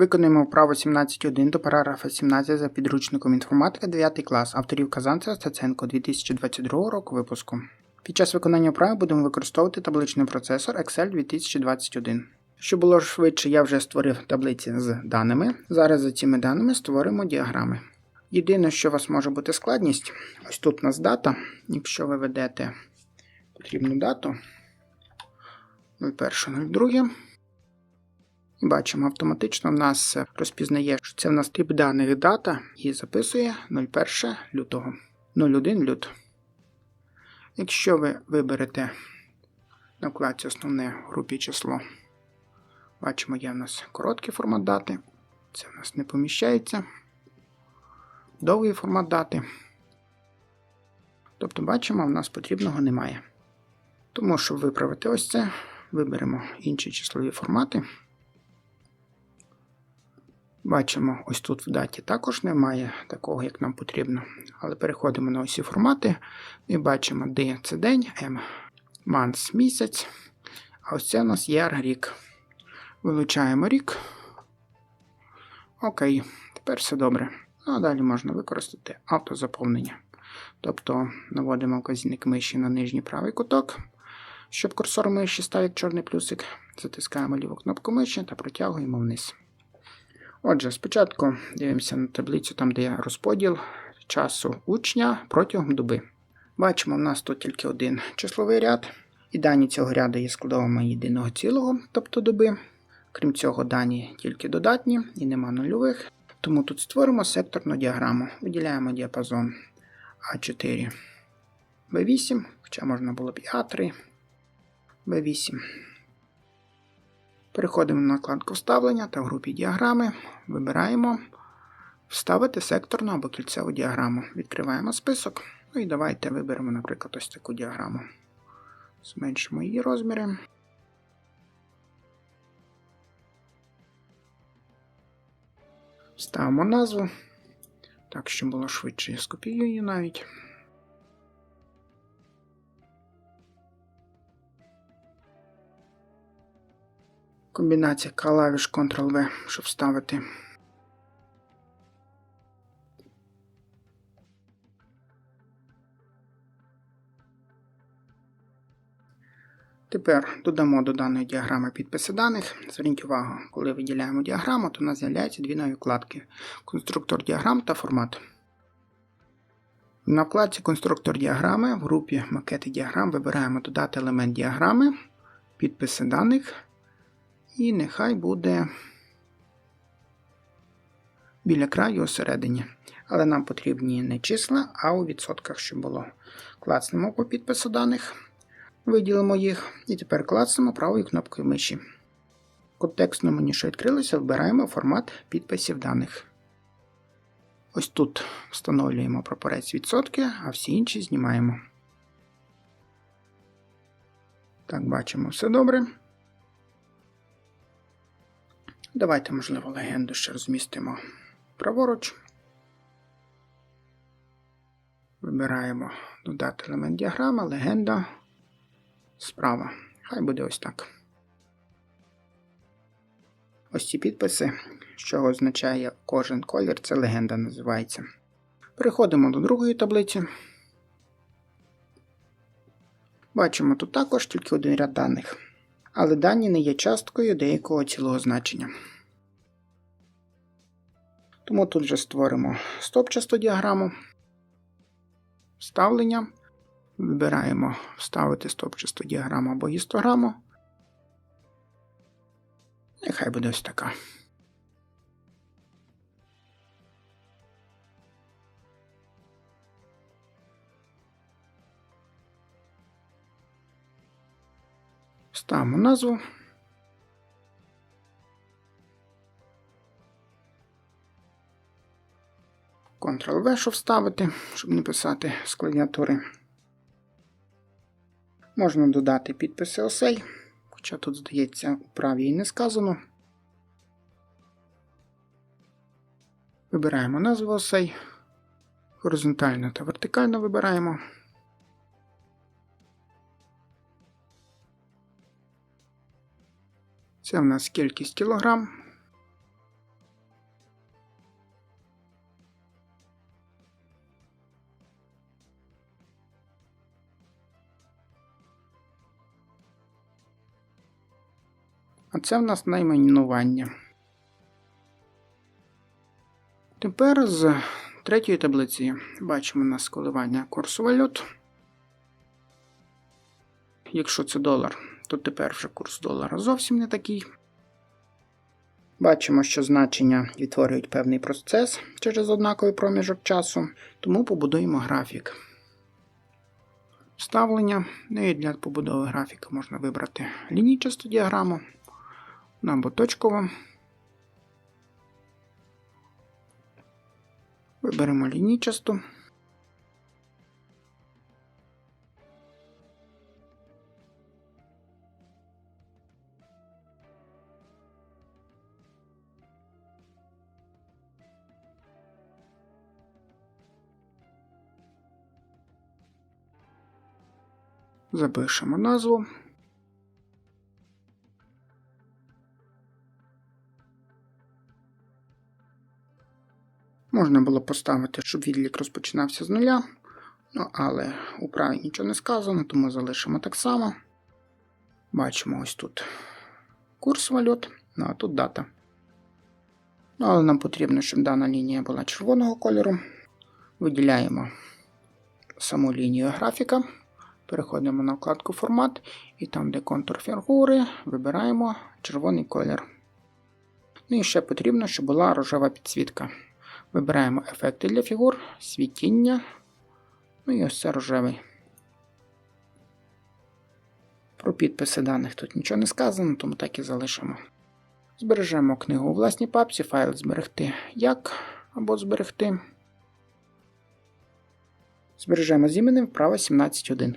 Виконуємо вправу 17.1 до параграфа 17 за підручником інформатика 9 клас авторів Казанцева Стаценко 2022 року випуску. Під час виконання вправи будемо використовувати табличний процесор Excel 2021. Щоб було швидше, я вже створив таблиці з даними. Зараз за цими даними створимо діаграми. Єдине, що у вас може бути складність, ось тут у нас дата. Якщо ви ведете потрібну дату 01.02. І бачимо, автоматично в нас розпізнає, що це в нас тип даних дата і записує 01 лютого 01 лют. Якщо ви виберете на вкладці основне в групі число, бачимо, є в нас короткий формат дати. Це в нас не поміщається. Довгий формат дати. Тобто, бачимо, в нас потрібного немає. Тому, щоб виправити ось це, виберемо інші числові формати. Бачимо, ось тут в даті також немає такого, як нам потрібно. Але переходимо на усі формати і бачимо, D це день, M months місяць. А ось це у нас є рік. Вилучаємо рік. Окей, тепер все добре. Ну, а далі можна використати автозаповнення. Тобто наводимо вказівник миші на нижній правий куток. Щоб курсор миші став як чорний плюсик, затискаємо ліву кнопку миші та протягуємо вниз. Отже, спочатку дивимося на таблицю, там де є розподіл часу учня протягом доби. Бачимо, в нас тут тільки один числовий ряд, і дані цього ряду є складовими єдиного цілого, тобто доби. Крім цього, дані тільки додатні і нема нульових. Тому тут створимо секторну діаграму. Виділяємо діапазон А4, Б8, хоча можна було б і А3, Б8. Переходимо на накладку вставлення та в групі діаграми. Вибираємо Вставити секторну або кільцеву діаграму. Відкриваємо список. Ну і давайте виберемо, наприклад, ось таку діаграму. Зменшимо її розміри. Ставимо назву. Так, щоб було швидше, я скопіюю її навіть. Комбінація клавіш Ctrl-V, щоб вставити. Тепер додамо до даної діаграми підписи даних. Зверніть увагу, коли виділяємо діаграму, то у нас з'являються дві нові вкладки: конструктор діаграм та формат. На вкладці Конструктор діаграми в групі Макети діаграм вибираємо додати елемент діаграми, підписи даних. І нехай буде біля краю осередині. Але нам потрібні не числа, а у відсотках, щоб було. Клацнемо по підпису даних, виділимо їх, і тепер клацнемо правою кнопкою миші. В контекстному мені, що відкрилося, вибираємо формат підписів даних. Ось тут встановлюємо прапорець відсотки, а всі інші знімаємо. Так, бачимо все добре. Давайте, можливо, легенду ще розмістимо праворуч. Вибираємо додати елемент діаграма, легенда справа. Хай буде ось так. Ось ці підписи, що означає кожен колір, це легенда називається. Переходимо до другої таблиці. Бачимо тут також тільки один ряд даних але дані не є часткою деякого цілого значення. Тому тут же створимо стопчасту діаграму, вставлення. Вибираємо вставити стопчасту діаграму або гістограму. Нехай буде ось така. Ставимо назву. Ctrl-V, щоб вставити, щоб не писати з клавіатури. Можна додати підписи осей, хоча тут, здається, у праві і не сказано. Вибираємо назву осей. Горизонтально та вертикально вибираємо. Це в нас кількість кілограм. А це в нас найменування. Тепер з третьої таблиці бачимо у нас коливання курсу валют. Якщо це долар, то тепер вже курс долара зовсім не такий. Бачимо, що значення відтворюють певний процес через однаковий проміжок часу, тому побудуємо графік. Вставлення. Ну і для побудови графіка можна вибрати лінійчасту діаграму ну, або точкову. Виберемо лінійчасту. Запишемо назву. Можна було поставити, щоб відлік розпочинався з нуля. Ну, але у праві нічого не сказано, тому залишимо так само. Бачимо ось тут курс валют, ну а тут дата. Ну, але нам потрібно, щоб дана лінія була червоного кольору. Виділяємо саму лінію графіка. Переходимо на вкладку Формат і там, де контур фігури, вибираємо червоний колір. Ну і ще потрібно, щоб була рожева підсвітка. Вибираємо ефекти для фігур, світіння. Ну і ось це рожевий. Про підписи даних тут нічого не сказано, тому так і залишимо. Збережемо книгу у власній папці, файл зберегти як або зберегти. Збережемо з іменем вправо 17.1.